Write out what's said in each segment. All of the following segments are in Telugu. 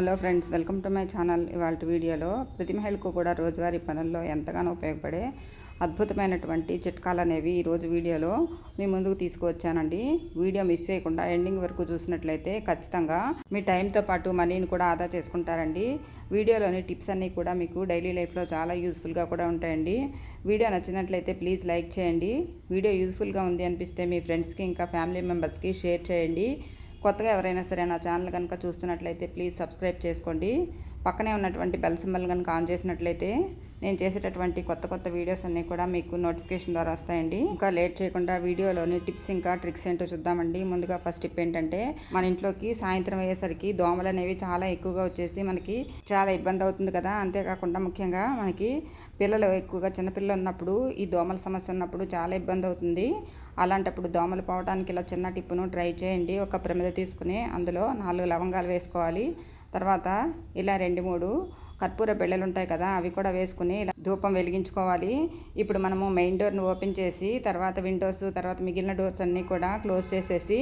Hello friends welcome to my channel. ఇవాళ వీడియోలో ప్రతి మహిళకు కూడా రోజువారీ పనుల్లో ఎంతగానో ఉపయోగపడే అద్భుతమైనటువంటి చిట్కాలు అనేవి ఈరోజు వీడియోలో మీ ముందుకు తీసుకువచ్చానండి. వీడియో మిస్ చేయకుండా ఎండింగ్ వరకు చూసినట్లయితే ఖచ్చితంగా మీ టైంతో పాటు మనీని కూడా ఆదా చేసుకుంటారండి. వీడియోలోని టిప్స్ అన్నీ కూడా మీకు డైలీ లైఫ్లో చాలా యూస్ఫుల్గా కూడా ఉంటాయండి. వీడియో నచ్చినట్లయితే ప్లీజ్ లైక్ చేయండి. వీడియో యూస్ఫుల్గా ఉంది అనిపిస్తే మీ ఫ్రెండ్స్కి ఇంకా ఫ్యామిలీ మెంబర్స్కి షేర్ చేయండి. కొత్తగా ఎవరైనా సరే నా ఛానల్ కనుక చూస్తున్నట్లయితే ప్లీజ్ సబ్స్క్రైబ్ చేసుకోండి. పక్కనే ఉన్నటువంటి బెల్ సింబల్ కనుక ఆన్ చేసినట్లయితే నేను చేసేటటువంటి కొత్త కొత్త వీడియోస్ అన్నీ కూడా మీకు నోటిఫికేషన్ ద్వారా వస్తాయండి. ఇంకా లేట్ చేయకుండా వీడియోలోని టిప్స్ ఇంకా ట్రిక్స్ ఏంటో చూద్దామండి. ముందుగా ఫస్ట్ టిప్ ఏంటంటే మన ఇంట్లోకి సాయంత్రం అయ్యేసరికి దోమలు అనేవి చాలా ఎక్కువగా వచ్చేసి మనకి చాలా ఇబ్బంది అవుతుంది కదా. అంతేకాకుండా ముఖ్యంగా మనకి పిల్లలు ఎక్కువగా చిన్నపిల్లలు ఉన్నప్పుడు ఈ దోమల సమస్య ఉన్నప్పుడు చాలా ఇబ్బంది అవుతుంది. అలాంటప్పుడు దోమలు పోవడానికి ఇలా చిన్న టిప్పును ట్రై చేయండి. ఒక ప్రమిద తీసుకుని అందులో నాలుగు లవంగాలు వేసుకోవాలి. తర్వాత ఇలా రెండు మూడు కర్పూర బిళ్ళలు ఉంటాయి కదా అవి కూడా వేసుకుని ఇలా ధూపం వెలిగించుకోవాలి. ఇప్పుడు మనము మెయిన్ డోర్ని ఓపెన్ చేసి తర్వాత విండోస్ తర్వాత మిగిలిన డోర్స్ అన్నీ కూడా క్లోజ్ చేసేసి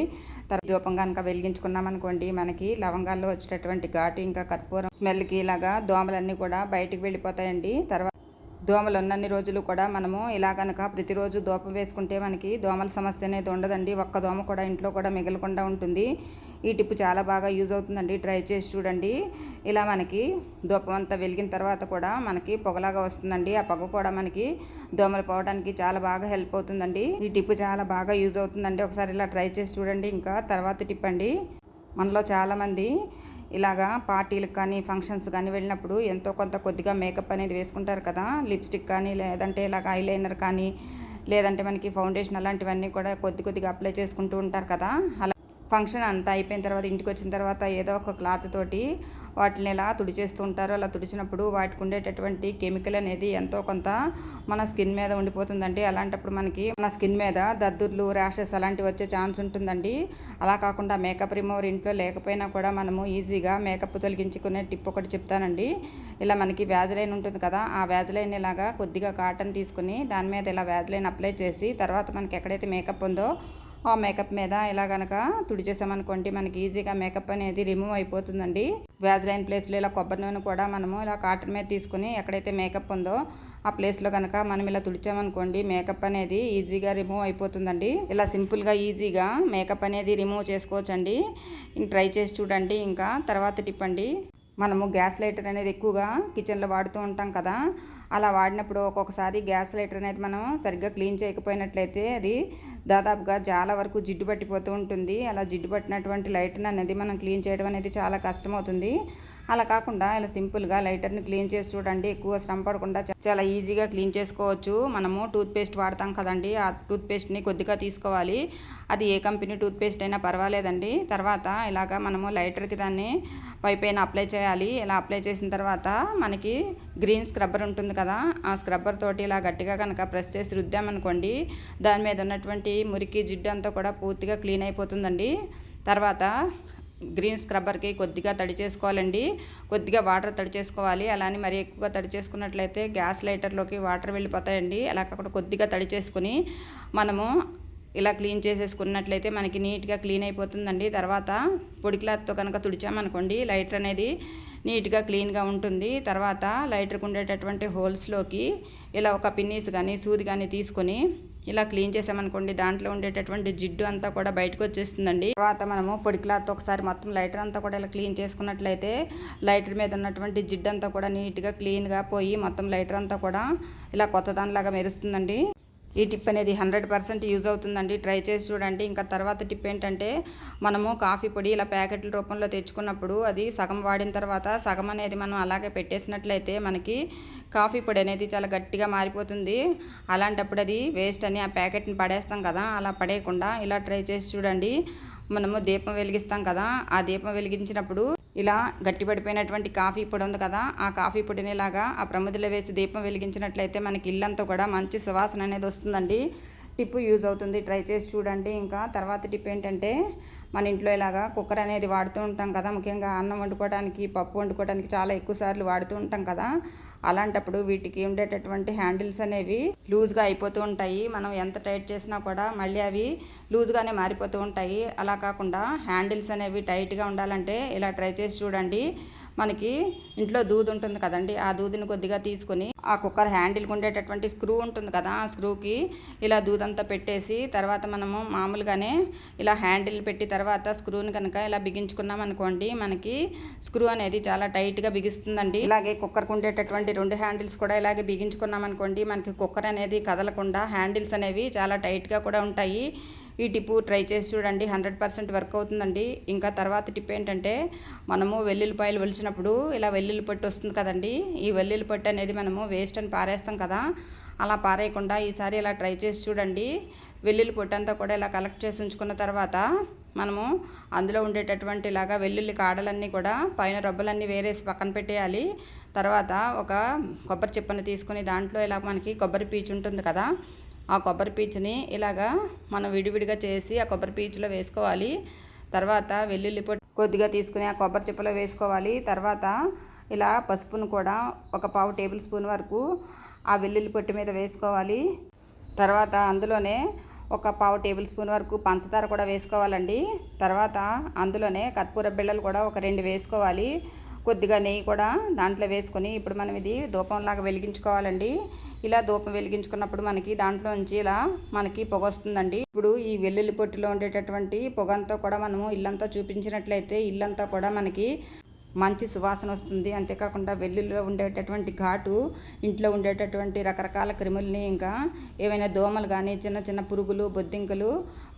తర్వాత ధూపం కనుక వెలిగించుకున్నామనుకోండి మనకి లవంగాల్లో వచ్చేటటువంటి ఘాటు ఇంకా కర్పూరం స్మెల్కి ఇలాగా దోమలన్నీ కూడా బయటికి వెళ్ళిపోతాయండి. తర్వాత దోమలు ఉన్నన్ని రోజులు కూడా మనము ఇలా కనుక ప్రతిరోజు దోపం వేసుకుంటే మనకి దోమల సమస్య అనేది ఉండదండి. ఒక్క దోమ కూడా ఇంట్లో కూడా మిగలకుండా ఉంటుంది. ఈ టిప్ చాలా బాగా యూజ్ అవుతుందండి. ట్రై చేసి చూడండి. ఇలా మనకి దూపం అంతా వెలిగిన తర్వాత కూడా మనకి పొగలాగా వస్తుందండి. ఆ పొగ కూడా మనకి దోమలు పోవడానికి చాలా బాగా హెల్ప్ అవుతుందండి. ఈ టిప్ చాలా బాగా యూజ్ అవుతుందండి. ఒకసారి ఇలా ట్రై చేసి చూడండి. ఇంకా తర్వాత టిప్ అండి. మనలో చాలామంది ఇలాగా పార్టీలకు కానీ ఫంక్షన్స్ కానీ వెళ్ళినప్పుడు ఎంతో కొంత కొద్దిగా మేకప్ అనేది వేసుకుంటారు కదా. లిప్స్టిక్ కానీ లేదంటే ఇలాగ ఐలైనర్ కానీ లేదంటే మనకి ఫౌండేషన్ అలాంటివన్నీ కూడా కొద్ది కొద్దిగా అప్లై చేసుకుంటూ ఉంటారు కదా. అలా ఫంక్షన్ అంతా అయిపోయిన తర్వాత ఇంటికి వచ్చిన తర్వాత ఏదో ఒక క్లాత్ తోటి వాటిని ఎలా తుడిచేస్తూ ఉంటారో అలా తుడిచినప్పుడు వాటికి ఉండేటటువంటి కెమికల్ అనేది ఎంతో కొంత మన స్కిన్ మీద ఉండిపోతుందండి. అలాంటప్పుడు మనకి మన స్కిన్ మీద దద్దుర్లు ర్యాషెస్ అలాంటివి వచ్చే ఛాన్స్ ఉంటుందండి. అలా కాకుండా మేకప్ రిమూవర్ ఇంట్లో లేకపోయినా కూడా మనము ఈజీగా మేకప్ తొలగించుకునే టిప్ ఒకటి చెప్తానండి. ఇలా మనకి వ్యాజ్లైన్ ఉంటుంది కదా ఆ వ్యాజ్లైన్ ఇలాగా కొద్దిగా కాటన్ తీసుకుని దాని మీద ఇలా వ్యాజ్లైన్ అప్లై చేసి తర్వాత మనకి ఎక్కడైతే మేకప్ ఉందో ఆ మేకప్ మీద ఇలా కనుక తుడిచేసామనుకోండి మనకి ఈజీగా మేకప్ అనేది రిమూవ్ అయిపోతుందండి. వ్యాజ్లైన్ ప్లేస్లో ఇలా కొబ్బరి నూనె కూడా మనము ఇలా కాటన్ మీద తీసుకుని ఎక్కడైతే మేకప్ ఉందో ఆ ప్లేస్లో కనుక మనం ఇలా తుడిచామనుకోండి మేకప్ అనేది ఈజీగా రిమూవ్ అయిపోతుందండి. ఇలా సింపుల్గా ఈజీగా మేకప్ అనేది రిమూవ్ చేసుకోవచ్చండి. ఇంక ట్రై చేసి చూడండి. ఇంకా తర్వాత టిప్ అండి. మనము గ్యాస్ లైటర్ అనేది ఎక్కువగా కిచెన్లో వాడుతూ ఉంటాం కదా. అలా వాడినప్పుడు ఒక్కొక్కసారి గ్యాస్ లైటర్ అనేది మనం సరిగ్గా క్లీన్ చేయకపోయినట్లయితే అది దాదాపుగా చాలా వరకు జిడ్డు పట్టిపోతూ ఉంటుంది. అలా జిడ్డు పట్టినటువంటి లైట్ అనేది మనం క్లీన్ చేయడం అనేది చాలా కష్టమవుతుంది. అలా కాకుండా ఇలా సింపుల్గా లైటర్ని క్లీన్ చేసి చూడండి. ఎక్కువ శ్రమ పడకుండా చాలా ఈజీగా క్లీన్ చేసుకోవచ్చు. మనము టూత్పేస్ట్ వాడతాం కదండి. ఆ టూత్పేస్ట్ని కొద్దిగా తీసుకోవాలి. అది ఏ కంపెనీ టూత్పేస్ట్ అయినా పర్వాలేదండి. తర్వాత ఇలాగా మనము లైటర్కి దాన్ని పై పైన అప్లై చేయాలి. ఇలా అప్లై చేసిన తర్వాత మనకి గ్రీన్ స్క్రబ్బర్ ఉంటుంది కదా ఆ స్క్రబ్బర్ తోటి ఇలా గట్టిగా కనుక ప్రెస్ చేసి రుద్దామనుకోండి దాని మీద ఉన్నటువంటి మురికి జిడ్డు అంతా కూడా పూర్తిగా క్లీన్ అయిపోతుందండి. తర్వాత గ్రీన్ స్క్రబ్బర్కి కొద్దిగా తడి చేసుకోవాలండి. కొద్దిగా వాటర్ తడి చేసుకోవాలి. అలానే మరి ఎక్కువగా తడి చేసుకున్నట్లయితే గ్యాస్ లైటర్లోకి వాటర్ వెళ్ళిపోతాయండి. అలా కాకుండా కొద్దిగా తడి చేసుకుని మనము ఇలా క్లీన్ చేసేసుకున్నట్లయితే మనకి నీట్గా క్లీన్ అయిపోతుందండి. తర్వాత పొడి క్లాత్తో కనుక తుడిచామనుకోండి లైటర్ అనేది నీట్గా క్లీన్గా ఉంటుంది. తర్వాత లైటర్కి ఉండేటటువంటి హోల్స్లోకి ఇలా ఒక పిన్నీస్ కానీ సూది కానీ తీసుకొని ఇలా క్లీన్ చేసామనుకోండి దాంట్లో ఉండేటటువంటి జిడ్డు అంతా కూడా బయటకు వచ్చేస్తుందండి. తర్వాత మనము పొడి క్లాత్ ఒకసారి మొత్తం లైటర్ అంతా కూడా ఇలా క్లీన్ చేసుకున్నట్లయితే లైటర్ మీద ఉన్నటువంటి జిడ్డు అంతా కూడా నీట్గా క్లీన్గా పోయి మొత్తం లైటర్ అంతా కూడా ఇలా కొత్త దానిలాగా మెరుస్తుందండి. ఈ టిప్ అనేది హండ్రెడ్ పర్సెంట్ యూజ్ అవుతుందండి. ట్రై చేసి చూడండి. ఇంకా తర్వాత టిప్ ఏంటంటే మనము కాఫీ పొడి ఇలా ప్యాకెట్ల రూపంలో తెచ్చుకున్నప్పుడు అది సగం వాడిన తర్వాత సగం అనేది మనం అలాగే పెట్టేసినట్లయితే మనకి కాఫీ పొడి అనేది చాలా గట్టిగా మారిపోతుంది. అలాంటప్పుడు అది వేస్ట్ అని ఆ ప్యాకెట్ని పడేస్తాం కదా అలా పడేయకుండా ఇలా ట్రై చేసి చూడండి. మనము దీపం వెలిగిస్తాం కదా ఆ దీపం వెలిగించినప్పుడు ఇలా గట్టిపడిపోయినటువంటి కాఫీ పొడి ఉంది కదా ఆ కాఫీ పొడినిలాగా ఆ ప్రమిదిలో వేసి దీపం వెలిగించినట్లయితే మనకి ఇల్లంతా కూడా మంచి సువాసన అనేది వస్తుందండి. టిప్ యూజ్ అవుతుంది. ట్రై చేసి చూడండి. ఇంకా తర్వాత టిప్ ఏంటంటే మన ఇంట్లో ఇలాగా కుక్కర్ అనేది వాడుతూ ఉంటాం కదా ముఖ్యంగా అన్నం వండుకోవడానికి పప్పు వండుకోవడానికి చాలా ఎక్కువ సార్లు వాడుతూ ఉంటాం కదా అలాంటప్పుడు వీటికి ఉండేటటువంటి హ్యాండిల్స్ అనేవి లూజ్గా అయిపోతూ ఉంటాయి. మనం ఎంత టైట్ చేసినా కూడా మళ్ళీ అవి లూజ్గానే మారిపోతూ ఉంటాయి. అలా కాకుండా హ్యాండిల్స్ అనేవి టైట్గా ఉండాలంటే ఇలా ట్రై చేసి చూడండి. మనకి ఇంట్లో దూది ఉంటుంది కదండి ఆ దూదిని కొద్దిగా తీసుకొని ఆ కుక్కర్ హ్యాండిల్కి ఉండేటటువంటి స్క్రూ ఉంటుంది కదా ఆ స్క్రూకి ఇలా దూదంతా పెట్టేసి తర్వాత మనము మామూలుగానే ఇలా హ్యాండిల్ పెట్టి తర్వాత స్క్రూని కనుక ఇలా బిగించుకున్నాం అనుకోండి మనకి స్క్రూ అనేది చాలా టైట్గా బిగిస్తుందండి. ఇలాగే కుక్కర్కి ఉండేటటువంటి రెండు హ్యాండిల్స్ కూడా ఇలాగే బిగించుకున్నాం అనుకోండి మనకి కుక్కర్ అనేది కదలకుండా హ్యాండిల్స్ అనేవి చాలా టైట్గా కూడా ఉంటాయి. ఈ టిప్పు ట్రై చేసి చూడండి. హండ్రెడ్ పర్సెంట్ వర్క్ అవుతుందండి. ఇంకా తర్వాత టిప్ ఏంటంటే మనము వెల్లుల్లిపాయలు ఒలిచినప్పుడు ఇలా వెల్లుల్లి పట్టు వస్తుంది కదండి. ఈ వెల్లుల్లి పట్టు అనేది మనము వేస్ట్ అని పారేస్తాం కదా. అలా పారేయకుండా ఈసారి ఇలా ట్రై చేసి చూడండి. వెల్లుల్లి పొట్టు అంతా కూడా ఇలా కలెక్ట్ చేసి ఉంచుకున్న తర్వాత మనము అందులో ఉండేటటువంటి ఇలాగా వెల్లుల్లి కాడలన్నీ కూడా పైన రబ్బలన్నీ వేరేసి పక్కన పెట్టేయాలి. తర్వాత ఒక కొబ్బరి చిప్పను తీసుకుని దాంట్లో ఇలా మనకి కొబ్బరి పీచు ఉంటుంది కదా. ఆ కొబ్బరి పీచుని ఇలాగా మనం విడివిడిగా చేసి ఆ కొబ్బరి పీచులో వేసుకోవాలి. తర్వాత వెల్లుల్లి పొట్టు కొద్దిగా తీసుకుని ఆ కొబ్బరి చిప్పలో వేసుకోవాలి. తర్వాత ఇలా పసుపును కూడా ఒక పావు టేబుల్ స్పూన్ వరకు ఆ వెల్లుల్లి పొట్టు మీద వేసుకోవాలి. తర్వాత అందులోనే ఒక పావు టేబుల్ స్పూన్ వరకు పంచదార కూడా వేసుకోవాలండి. తర్వాత అందులోనే కర్పూర బిళ్ళలు కూడా ఒక రెండు వేసుకోవాలి. కొద్దిగా నెయ్యి కూడా దాంట్లో వేసుకొని ఇప్పుడు మనం ఇది దూపంలాగా వెలిగించుకోవాలండి. ఇలా దూపం వెలిగించుకున్నప్పుడు మనకి దాంట్లో నుంచి ఇలా మనకి పొగ వస్తుందండి. ఇప్పుడు ఈ వెల్లుల్లి పొట్టులో ఉండేటటువంటి పొగంతా కూడా మనము ఇల్లంతా చూపించినట్లయితే ఇల్లంతా కూడా మనకి మంచి సువాసన వస్తుంది. అంతేకాకుండా వెల్లుల్లిలో ఉండేటటువంటి ఘాటు ఇంట్లో ఉండేటటువంటి రకరకాల క్రిముల్ని ఇంకా ఏవైనా దోమలు కానీ చిన్న చిన్న పురుగులు బొద్దింకలు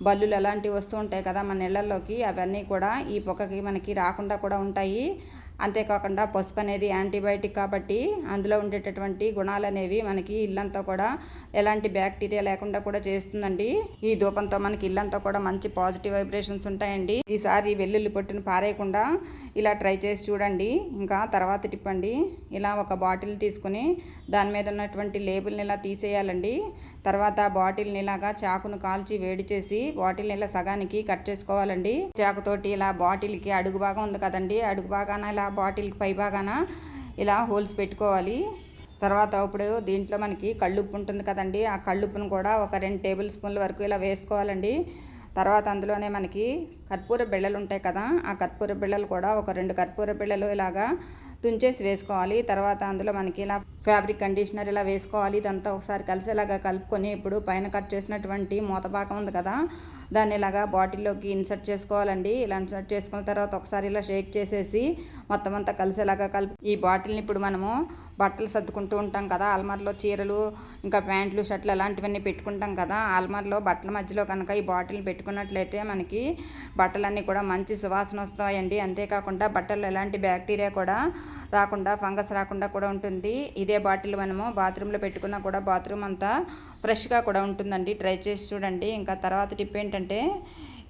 బల్లులు అలాంటివి వస్తూ ఉంటాయి కదా మన ఇళ్ళలోకి అవన్నీ కూడా ఈ పొగకి మనకి రాకుండా కూడా ఉంటాయి. అంతేకాకుండా పసుపు అనేది యాంటీబయాటిక్ కాబట్టి అందులో ఉండేటటువంటి గుణాలు అనేవి మనకి ఇల్లంతా కూడా ఎలాంటి బ్యాక్టీరియా లేకుండా కూడా చేస్తుందండి. ఈ ధూపంతో మనకి ఇల్లంతా కూడా మంచి పాజిటివ్ వైబ్రేషన్స్ ఉంటాయండి. ఈసారి వెల్లుల్లి పొట్టును పారేయకుండా ఇలా ట్రై చేసి చూడండి. ఇంకా తర్వాత టిప్పండి ఇలా ఒక బాటిల్ తీసుకుని దాని మీద ఉన్నటువంటి లేబుల్ని ఇలా తీసేయాలండి. తర్వాత బాటిల్ని ఇలాగా చాకును కాల్చి వేడి చేసి బాటిల్ని ఇలా సగానికి కట్ చేసుకోవాలండి. చాకుతోటి ఇలా బాటిల్కి అడుగు భాగం ఉంది కదండి. అడుగు భాగాన ఇలా బాటిల్కి పై భాగాన ఇలా హోల్స్ పెట్టుకోవాలి. తర్వాత ఇప్పుడు దీంట్లో మనకి కళ్ళుప్పు ఉంటుంది కదండి. ఆ కళ్ళుప్పును కూడా ఒక రెండు టేబుల్ స్పూన్ల వరకు ఇలా వేసుకోవాలండి. తర్వాత అందులోనే మనకి కర్పూర బిళ్ళలు ఉంటాయి కదా ఆ కర్పూర బిళ్ళలు కూడా ఒక రెండు కర్పూర బిళ్ళలు ఇలాగా తుంచేసి వేసుకోవాలి. తర్వాత అందులో మనకి ఇలా ఫ్యాబ్రిక్ కండిషనర్ ఇలా వేసుకోవాలి. ఇదంతా ఒకసారి కలిసేలాగా కలుపుకొని ఇప్పుడు పైన కట్ చేసినటువంటి మూతపాకం ఉంది కదా దాన్ని ఇలాగా బాటిల్లోకి ఇన్సర్ట్ చేసుకోవాలండి. ఇలా ఇన్సర్ట్ చేసుకున్న తర్వాత ఒకసారి ఇలా షేక్ చేసేసి మొత్తం అంతా కలిసేలాగా కలిపి ఈ బాటిల్ని ఇప్పుడు మనము బట్టలు సర్దుకుంటూ ఉంటాం కదా అల్మార్లో చీరలు ఇంకా ప్యాంట్లు షర్ట్లు అలాంటివన్నీ పెట్టుకుంటాం కదా అల్మార్లో బట్టల మధ్యలో కనుక ఈ బాటిల్ని పెట్టుకున్నట్లయితే మనకి బట్టలన్నీ కూడా మంచి సువాసన వస్తాయండి. అంతేకాకుండా బట్టలు ఎలాంటి బ్యాక్టీరియా కూడా రాకుండా ఫంగస్ రాకుండా కూడా ఉంటుంది. ఇదే బాటిల్ మనము బాత్రూంలో పెట్టుకున్నా కూడా బాత్రూమ్ అంతా ఫ్రెష్గా కూడా ఉంటుందండి. ట్రై చేసి చూడండి. ఇంకా తర్వాత టిప్ ఏంటంటే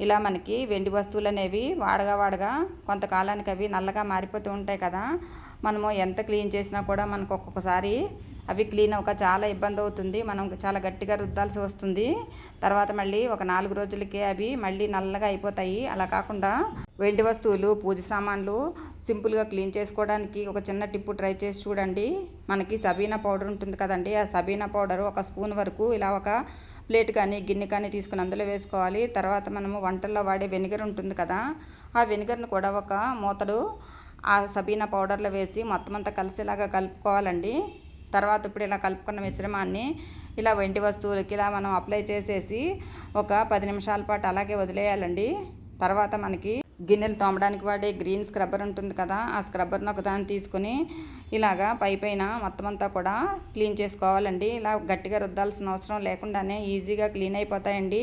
ఇలా మనకి వెండి వస్తువులు అనేవి వాడగా వాడగా కొంతకాలానికి అవి నల్లగా మారిపోతూ ఉంటాయి కదా మనము ఎంత క్లీన్ చేసినా కూడా మనకు ఒక్కొక్కసారి అవి క్లీన్ అవ్వక చాలా ఇబ్బంది అవుతుంది. మనం చాలా గట్టిగా రుద్దాల్సి వస్తుంది. తర్వాత మళ్ళీ ఒక నాలుగు రోజులకే అవి మళ్ళీ నల్లగా అయిపోతాయి. అలా కాకుండా వెండి వస్తువులు పూజ సామాన్లు సింపుల్గా క్లీన్ చేసుకోవడానికి ఒక చిన్న టిప్పు ట్రై చేసి చూడండి. మనకి సబీనా పౌడర్ ఉంటుంది కదండి. ఆ సబీనా పౌడర్ ఒక స్పూన్ వరకు ఇలా ఒక ప్లేట్ కానీ గిన్నె కానీ తీసుకుని అందులో వేసుకోవాలి. తర్వాత మనము వంటల్లో వాడే వెనిగర్ ఉంటుంది కదా ఆ వెనిగర్ను కూడా ఒక మూతడు ఆ సబీనా పౌడర్లో వేసి మొత్తం అంతా కలిసేలాగా కలుపుకోవాలండి. తర్వాత ఇప్పుడు ఇలా కలుపుకున్న మిశ్రమాన్ని ఇలా వెండి వస్తువులకి ఇలా మనం అప్లై చేసేసి ఒక పది నిమిషాల పాటు అలాగే వదిలేయాలండి. తర్వాత మనకి గిన్నెలు తోమడానికి వాడే గ్రీన్ స్క్రబ్బర్ ఉంటుంది కదా ఆ స్క్రబ్బర్ని ఒకదాన్ని తీసుకుని ఇలాగా పై పైన మొత్తం అంతా కూడా క్లీన్ చేసుకోవాలండి. ఇలా గట్టిగా రుద్దాల్సిన అవసరం లేకుండానే ఈజీగా క్లీన్ అయిపోతాయండి.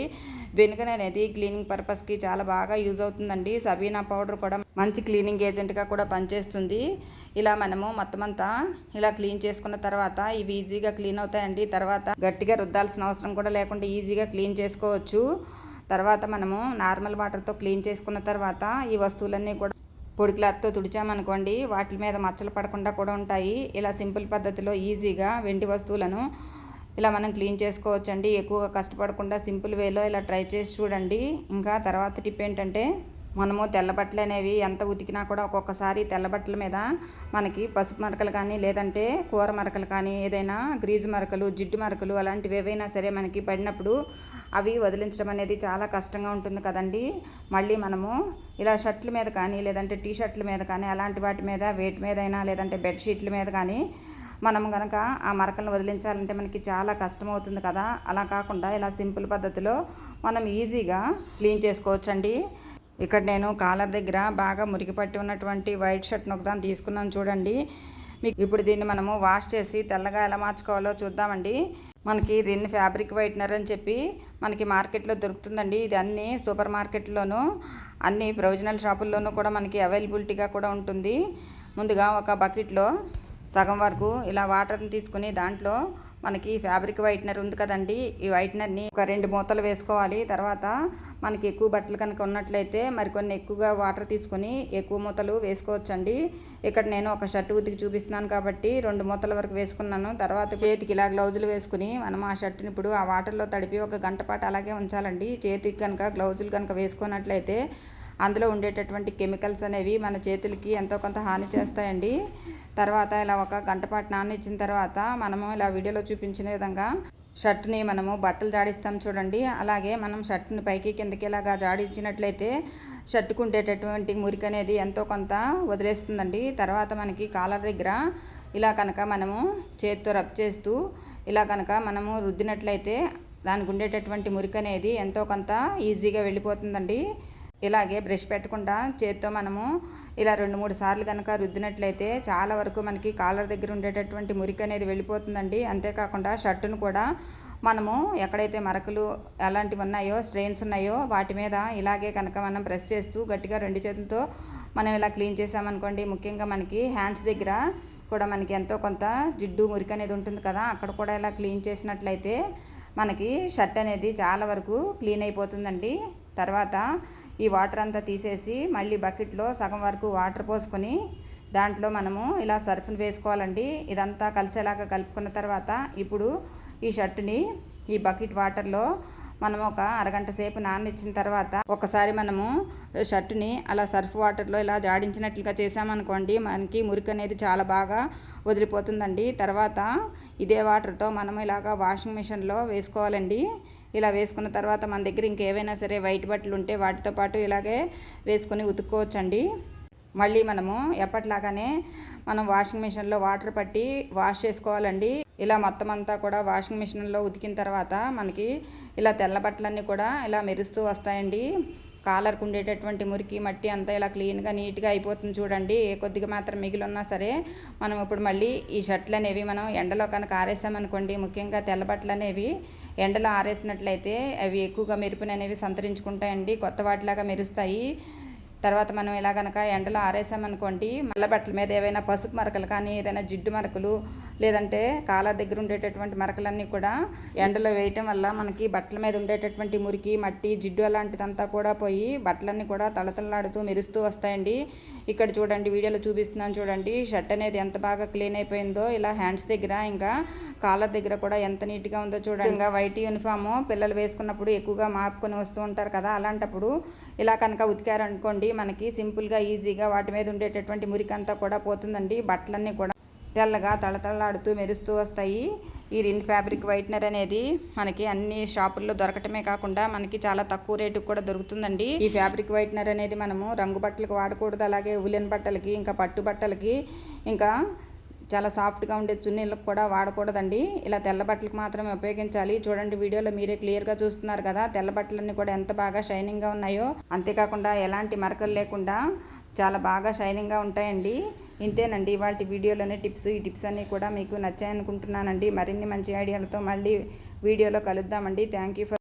వెనుగన్ అనేది క్లీనింగ్ పర్పస్కి చాలా బాగా యూజ్ అవుతుందండి. సబీనా పౌడర్ కూడా మంచి క్లీనింగ్ ఏజెంట్గా కూడా పనిచేస్తుంది. ఇలా మనము మొత్తం అంతా ఇలా క్లీన్ చేసుకున్న తర్వాత ఇవి ఈజీగా క్లీన్ అవుతాయండి. తర్వాత గట్టిగా రుద్దాల్సిన అవసరం కూడా లేకుండా ఈజీగా క్లీన్ చేసుకోవచ్చు. తర్వాత మనము నార్మల్ వాటర్తో క్లీన్ చేసుకున్న తర్వాత ఈ వస్తువులన్నీ కూడా పొడి క్లాత్తో తుడిచామనుకోండి వాటి మీద మచ్చలు పడకుండా కూడా ఉంటాయి. ఇలా సింపుల్ పద్ధతిలో ఈజీగా వెండి వస్తువులను ఇలా మనం క్లీన్ చేసుకోవచ్చండి. ఎక్కువగా కష్టపడకుండా సింపుల్ వేలో ఇలా ట్రై చేసి చూడండి. ఇంకా తర్వాత టిప్ ఏంటంటే మనము తెల్ల బట్టలు అనేవి ఎంత ఉతికినా కూడా ఒక్కొక్కసారి తెల్ల బట్టల మీద మనకి పసుపు మరకలు కానీ లేదంటే కూర మరకలు కానీ ఏదైనా గ్రీజు మరకలు జిడ్డు మరకలు అలాంటివి ఏవైనా సరే మనకి పడినప్పుడు అవి వదిలించడం అనేది చాలా కష్టంగా ఉంటుంది కదండి. మళ్ళీ మనము ఇలా షర్ట్ల మీద కానీ లేదంటే టీ షర్ట్ల మీద కానీ అలాంటి వాటి మీద వేటి మీద అయినా లేదంటే బెడ్షీట్ల మీద కానీ మనం కనుక ఆ మరకలను వదిలించాలంటే మనకి చాలా కష్టం అవుతుంది కదా. అలా కాకుండా ఇలా సింపుల్ పద్ధతిలో మనం ఈజీగా క్లీన్ చేసుకోవచ్చండి. ఇక్కడ నేను కాలర్ దగ్గర బాగా మురికి పట్టి ఉన్నటువంటి వైట్ షర్ట్ను ఒకదాన్ని తీసుకున్నాను చూడండి. మీకు ఇప్పుడు దీన్ని మనము వాష్ చేసి తెల్లగా ఎలా మార్చుకోవాలో చూద్దామండి. మనకి రిన్ ఫ్యాబ్రిక్ వైట్నర్ అని చెప్పి మనకి మార్కెట్లో దొరుకుతుందండి. ఇది అన్ని సూపర్ మార్కెట్లోనూ అన్ని ప్రొవిజనల్ షాపుల్లోనూ కూడా మనకి అవైలబిలిటీగా కూడా ఉంటుంది. ముందుగా ఒక బకెట్లో సగం వరకు ఇలా వాటర్ని తీసుకుని దాంట్లో మనకి ఫ్యాబ్రిక్ వైట్నర్ ఉంది కదండి. ఈ వైట్నర్ని ఒక రెండు మూతలు వేసుకోవాలి. తర్వాత మనకి ఎక్కువ బట్టలు కనుక ఉన్నట్లయితే మరికొన్ని ఎక్కువగా వాటర్ తీసుకొని ఎక్కువ మూతలు వేసుకోవచ్చండి. ఇక్కడ నేను ఒక షర్ట్ ఉతికి చూపిస్తున్నాను కాబట్టి రెండు మూతల వరకు వేసుకున్నాను. తర్వాత చేతికి ఇలా గ్లౌజులు వేసుకుని మనం ఆ షర్ట్ని ఇప్పుడు ఆ వాటర్లో తడిపి ఒక గంట పాటు అలాగే ఉంచాలండి. చేతికి కనుక గ్లౌజులు కనుక వేసుకున్నట్లయితే అందులో ఉండేటటువంటి కెమికల్స్ అనేవి మన చేతులకి ఎంతో కొంత హాని చేస్తాయండి. తర్వాత ఇలా ఒక గంటపాటు నానిచ్చిన తర్వాత మనము ఇలా వీడియోలో చూపించిన విధంగా షర్ట్ని మనము బట్టలు జాడిస్తాం చూడండి. అలాగే మనం షర్ట్ని పైకి కిందకి ఇలాగా జాడించినట్లయితే షర్ట్కు ఉండేటటువంటి మురికి అనేది ఎంతో కొంత వదిలేస్తుందండి. తర్వాత మనకి కాలర్ దగ్గర ఇలా కనుక మనము చేతితో రబ్ చేస్తూ ఇలా కనుక మనము రుద్దినట్లయితే దానికి ఉండేటటువంటి మురికి అనేది ఎంతో కొంత ఈజీగా వెళ్ళిపోతుందండి. ఇలాగే బ్రష్ పెట్టకుండా చేత్తో మనము ఇలా రెండు మూడు సార్లు కనుక రుద్దినట్లయితే చాలా వరకు మనకి కాలర్ దగ్గర ఉండేటటువంటి మురికి అనేది వెళ్ళిపోతుందండి. అంతేకాకుండా షర్టును కూడా మనము ఎక్కడైతే మరకలు ఎలాంటివి ఉన్నాయో స్ట్రెయిన్స్ ఉన్నాయో వాటి మీద ఇలాగే కనుక మనం ప్రెస్ చేస్తూ గట్టిగా రెండు చేతులతో మనం ఇలా క్లీన్ చేసామనుకోండి ముఖ్యంగా మనకి హ్యాండ్స్ దగ్గర కూడా మనకి ఎంతో కొంత జిడ్డు మురికి అనేది ఉంటుంది కదా అక్కడ కూడా ఇలా క్లీన్ చేసినట్లయితే మనకి షర్ట్ అనేది చాలా వరకు క్లీన్ అయిపోతుందండి. తర్వాత ఈ వాటర్ అంతా తీసేసి మళ్ళీ బకెట్లో సగం వరకు వాటర్ పోసుకొని దాంట్లో మనము ఇలా సర్ఫ్ని వేసుకోవాలండి. ఇదంతా కలిసేలాగా కలుపుకున్న తర్వాత ఇప్పుడు ఈ షర్టుని ఈ బకెట్ వాటర్లో మనం ఒక అరగంట సేపు నాననిచ్చిన తర్వాత ఒకసారి మనము షర్టుని అలా సర్ఫ్ వాటర్లో ఇలా జాడించినట్లుగా చేసామనుకోండి మనకి మురికి అనేది చాలా బాగా వదిలిపోతుందండి. తర్వాత ఇదే వాటర్తో మనం ఇలాగా వాషింగ్ మిషన్లో వేసుకోవాలండి. ఇలా వేసుకున్న తర్వాత మన దగ్గర ఇంకేవైనా సరే వైట్ బట్టలు ఉంటే వాటితో పాటు ఇలాగే వేసుకొని ఉతుక్కోవచ్చండి. మళ్ళీ మనము ఎప్పటిలాగానే మనం వాషింగ్ మిషన్లో వాటర్ పట్టి వాష్ చేసుకోవాలండి. ఇలా మొత్తం అంతా కూడా వాషింగ్ మిషన్లో ఉతికిన తర్వాత మనకి ఇలా తెల్ల బట్టలన్నీ కూడా ఇలా మెరుస్తూ వస్తాయండి. కాలర్కు ఉండేటటువంటి మురికి మట్టి అంతా ఇలా క్లీన్గా నీట్గా అయిపోతుంది చూడండి. ఏ కొద్దిగా మాత్రం మిగిలి ఉన్నా సరే మనం ఇప్పుడు మళ్ళీ ఈ షర్ట్లు అనేవి మనం ఎండలో కనుక ఆరేసామనుకోండి ముఖ్యంగా తెల్ల బట్టలు అనేవి ఎండలో ఆరేసినట్లయితే అవి ఎక్కువగా మెరుపుని అనేవి సంతరించుకుంటాయండి. కొత్త వాటిలాగా మెరుస్తాయి. తర్వాత మనం ఇలా కనుక ఎండలో ఆరేసామనుకోండి మల్ల బట్టల మీద ఏవైనా పసుపు మరకలు కానీ ఏదైనా జిడ్డు మరకలు లేదంటే కాలర్ దగ్గర ఉండేటటువంటి మరకలన్నీ కూడా ఎండలో వేయటం వల్ల మనకి బట్టల మీద ఉండేటటువంటి మురికి మట్టి జిడ్డు అలాంటిదంతా కూడా పోయి బట్టలన్నీ కూడా తళతళలాడుతూ మెరుస్తూ వస్తాయండి. ఇక్కడ చూడండి వీడియోలో చూపిస్తున్నాను చూడండి షర్ట్ అనేది ఎంత బాగా క్లీన్ అయిపోయిందో. ఇలా హ్యాండ్స్ దగ్గర ఇంకా కాలర్ దగ్గర కూడా ఎంత నీట్గా ఉందో చూడండి. ఇంకా వైట్ యూనిఫామ్ పిల్లలు వేసుకున్నప్పుడు ఎక్కువగా మాపుకొని వస్తూ ఉంటారు కదా అలాంటప్పుడు ఇలా కనుక ఉతికారనుకోండి మనకి సింపుల్గా ఈజీగా వాటి మీద ఉండేటటువంటి మురికంతా కూడా పోతుందండి. బట్టలన్నీ కూడా తెల్లగా తళతళలాడుతూ మెరుస్తూ వస్తాయి. ఈ రిన్ ఫ్యాబ్రిక్ వైట్నర్ అనేది మనకి అన్ని షాపుల్లో దొరకటమే కాకుండా మనకి చాలా తక్కువ రేటుకు కూడా దొరుకుతుందండి. ఈ ఫ్యాబ్రిక్ వైట్నర్ అనేది మనము రంగు బట్టలకు వాడకూడదు అలాగే ఉలెన్ బట్టలకి ఇంకా పట్టు బట్టలకి ఇంకా చాలా సాఫ్ట్గా ఉండే చున్నీలకు కూడా వాడకూడదండి. ఇలా తెల్ల బట్టలకు మాత్రమే ఉపయోగించాలి. చూడండి వీడియోలో మీరే క్లియర్గా చూస్తున్నారు కదా తెల్ల బట్టలన్నీ కూడా ఎంత బాగా షైనింగ్గా ఉన్నాయో. అంతేకాకుండా ఎలాంటి మరకలు లేకుండా చాలా బాగా షైనింగ్గా ఉంటాయండి. ఇంతేనండి ఇవాళ వీడియోలోనే టిప్స్. ఈ టిప్స్ అన్నీ కూడా మీకు నచ్చాయనుకుంటున్నానండి. మరిన్ని మంచి ఐడియాలతో మళ్ళీ వీడియోలో కలుద్దామండి. Thank you for